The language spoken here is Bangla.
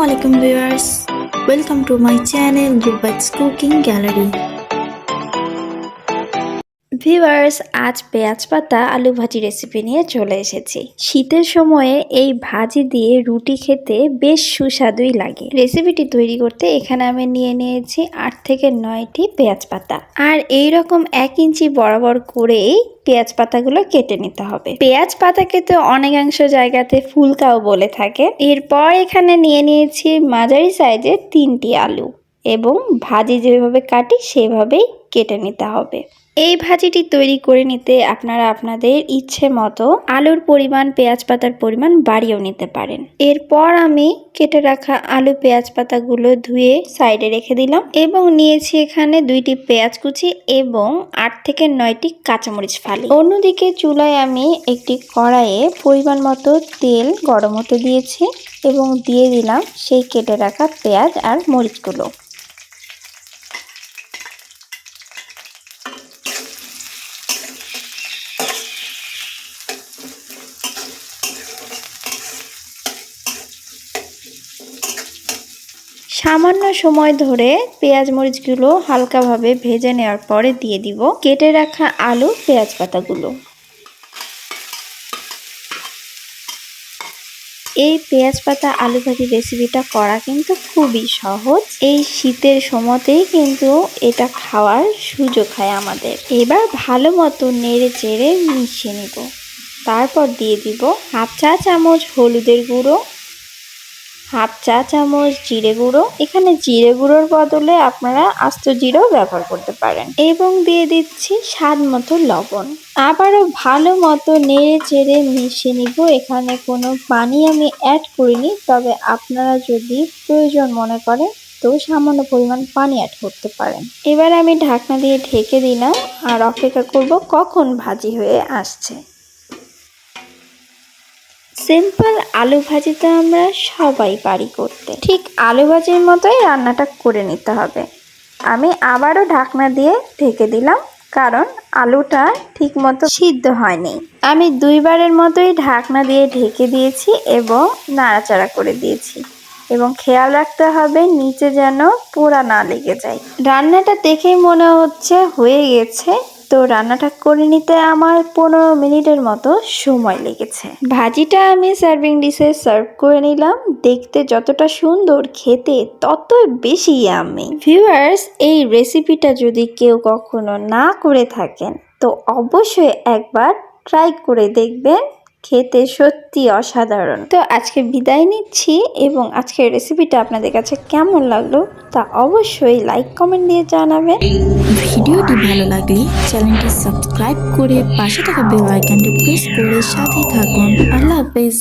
আলাইকুম viewers welcome to my channel Rubait's cooking gallery Viewers, আজ পেঁয়াজ পাতা, আলু ভাজি রেসিপি নিয়ে চলে এসেছি। শীতের সময়ে এই ভাজি দিয়ে রুটি খেতে বেশ সুস্বাদুই লাগে। রেসিপিটি তৈরি করতে এখানে আমি নিয়ে নিয়েছি আট থেকে নয়টি পেঁয়াজ পাতা। আর এই রকম এক ইঞ্চি বরাবর করেই পেঁয়াজ পাতাগুলো কেটে নিতে হবে। পেঁয়াজ পাতাকে তো অনেকাংশ জায়গাতে ফুলকাও বলে থাকে। এরপর এখানে নিয়ে নিয়েছি মাঝারি সাইজের তিনটি আলু। এবং ভাজি যেভাবে কাটি, সেভাবেই কেটে নিতে হবে। এই ভাজিটি তৈরি করে নিতে আপনারা আপনাদের ইচ্ছে মতো আলুর পরিমাণ, পেঁয়াজ পাতার পরিমাণ বাড়িয়েও নিতে পারেন। এরপর আমি কেটে রাখা আলু, পেঁয়াজ পাতাগুলো ধুয়ে সাইডে রেখে দিলাম এবং নিয়েছি এখানে দুইটি পেঁয়াজ কুচি এবং আট থেকে নয়টি কাঁচামরিচ ফালি। অন্যদিকে চুলায় আমি একটি কড়াইয়ে পরিমাণ মতো তেল গরম হতে দিয়েছি এবং দিয়ে দিলাম সেই কেটে রাখা পেঁয়াজ আর মরিচগুলো। সামান্য সময় ধরে পেঁয়াজ মরিচগুলো হালকাভাবে ভেজে নেওয়ার পরে দিয়ে দিব কেটে রাখা আলু পেঁয়াজ পাতাগুলো। এই পেঁয়াজ পাতা আলু ভাজি রেসিপিটা করা কিন্তু খুবই সহজ। এই শীতের সময়তেই কিন্তু এটা খাওয়ার সুযোগ হয় আমাদের। এবার ভালো মতো নেড়ে চেড়ে মিশিয়ে নিব। তারপর দিয়ে দিব হাফ চা চামচ হলুদের গুঁড়ো। হাফ চা চামচ জিরে গুঁড়ো। এখানে জিরে গুঁড়োর বদলে আপনারা আস্ত জিরেও ব্যবহার করতে পারেন। এবং দিয়ে দিচ্ছি স্বাদ মতো লবণ। আবারও ভালো মতো নেড়ে চেড়ে মিশিয়ে নিব। এখানে কোনো পানি আমি অ্যাড করিনি। তবে আপনারা যদি প্রয়োজন মনে করেন, তো সামান্য পরিমাণ পানি অ্যাড করতে পারেন। এবার আমি ঢাকনা দিয়ে ঢেকে দিলাম। আর অপেক্ষা করব কখন ভাজি হয়ে আসছে। সিম্পল আলু ভাজি তো আমরা সবাই পারি করতে। ঠিক আলু ভাজির মতোই রান্নাটা করে নিতে হবে। আমি আবারও ঢাকনা দিয়ে ঢেকে দিলাম, কারণ আলুটা ঠিক মতো সিদ্ধ হয়নি। আমি দুইবারের মতোই ঢাকনা দিয়ে ঢেকে দিয়েছি এবং নাড়াচাড়া করে দিয়েছি। এবং খেয়াল রাখতে হবে নিচে যেন পোড়া না লেগে যায়। রান্নাটা দেখেই মনে হচ্ছে হয়ে গেছে। তো রান্নাটা করে নিতে আমার পনেরো মিনিটের মতো সময় লেগেছে। ভাজিটা আমি সার্ভিং ডিশে সার্ভ করে নিলাম। দেখতে যতটা সুন্দর খেতে তত বেশি আমি ভিউয়ার্স এই রেসিপিটা যদি কেউ কখনো না করে থাকেন, তো অবশ্যই একবার ট্রাই করে দেখবেন। খেতে সত্যি অসাধারণ। তো আজকে বিদায় নিচ্ছি এবং আজকের রেসিপিটা আপনাদের কাছে কেমন লাগল তা অবশ্যই লাইক কমেন্ট দিয়ে জানাবেন। ভিডিওটি ভালো লাগলে চ্যানেলটি সাবস্ক্রাইব করে পাশে থাকা বেল আইকনটি প্রেস করে সাথে থাকুন। আল্লাহ হাফেজ।